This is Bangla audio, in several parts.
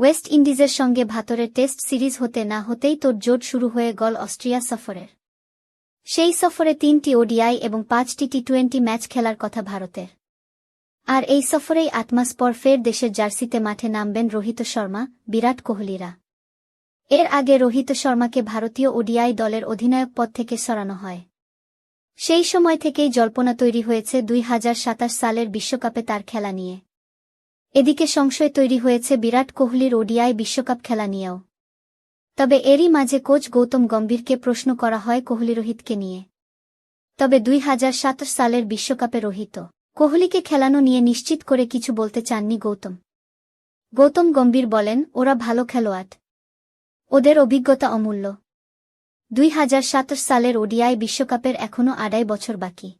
ওয়েস্ট ইন্ডিজের সঙ্গে ভাতরের টেস্ট সিরিজ হতে না হতেই তোর জোট শুরু হয়ে গল অস্ট্রিয়া সফরের। সেই সফরে তিনটি ওডিআই এবং পাঁচটি টি টোয়েন্টি ম্যাচ খেলার কথা ভারতের। আর এই সফরেই আট মাস পর ফের দেশের জার্সিতে মাঠে নামবেন রোহিত শর্মা, বিরাট কোহলিরা। এর আগে রোহিত শর্মাকে ভারতীয় ওডিআই দলের অধিনায়ক পদ থেকে সরানো হয়। সেই সময় থেকেই জল্পনা তৈরি হয়েছে দুই হাজার সাতাশ সালের বিশ্বকাপে তার খেলা নিয়ে। এদিকে সংশয় তৈরি হয়েছে বিরাট কোহলির ওডিআই বিশ্বকাপ খেলা নিয়েও। তবে এরই মাঝে কোচ গৌতম গম্ভীরকে প্রশ্ন করা হয় কোহলি রোহিতকে নিয়ে। তবে দুই হাজার সাতাশ সালের বিশ্বকাপে রোহিত। কোহলিকে খেলানো নিয়ে নিশ্চিত করে কিছু বলতে চাননি গৌতম। গৌতম গম্ভীর বলেন, ওরা ভালো খেলোয়াড়। ওদের অভিজ্ঞতা অমূল্য। দুই হাজার সাতশ সালের ওডিআই বিশ্বকাপের এখনও আড়াই বছর বাকি।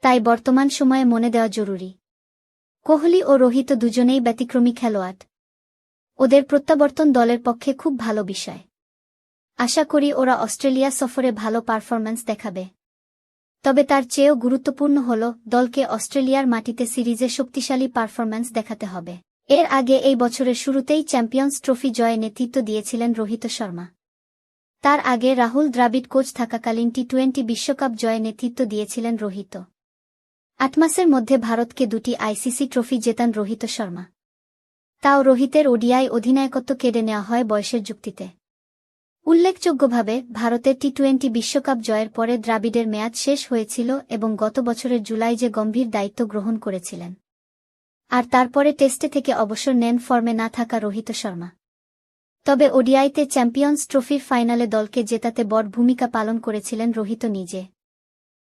তাই বর্তমান সময়ে মনে দেওয়া জরুরি। কোহলি ও রোহিত দুজনেই ব্যতিক্রমী খেলোয়াড়। ওদের প্রত্যাবর্তন দলের পক্ষে খুব ভালো বিষয়। আশা করি ওরা অস্ট্রেলিয়া সফরে ভালো পারফরম্যান্স দেখাবে। তবে তার চেয়েও গুরুত্বপূর্ণ হল দলকে অস্ট্রেলিয়ার মাটিতে সিরিজে শক্তিশালী পারফরম্যান্স দেখাতে হবে। এর আগে এই বছরের শুরুতেই চ্যাম্পিয়ন্স ট্রফি জয়ে নেতৃত্ব দিয়েছিলেন রোহিত শর্মা। তার আগে রাহুল দ্রাবিড কোচ থাকাকালীন টি টোয়েন্টি বিশ্বকাপ জয়ে নেতৃত্ব দিয়েছিলেন রোহিত। আট মাসের মধ্যে ভারতকে দুটি আইসিসি ট্রফি জেতান রোহিত শর্মা। তাও রোহিতের ওডিআই অধিনায়কত্ব কেড়ে নেওয়া হয় বয়সের যুক্তিতে। উল্লেখযোগ্যভাবে, ভারতের টি টোয়েন্টি বিশ্বকাপ জয়ের পরে দ্রাবিডের মেয়াদ শেষ হয়েছিল এবং গত বছরের জুলাই যে গম্ভীর দায়িত্ব গ্রহণ করেছিলেন। আর তারপরে টেস্টে থেকে অবসর নেন ফর্মে না থাকা রোহিত শর্মা। তবে ওডিআইতে চ্যাম্পিয়ন্স ট্রফির ফাইনালে দলকে জেতাতে বড় ভূমিকা পালন করেছিলেন রোহিত নিজে।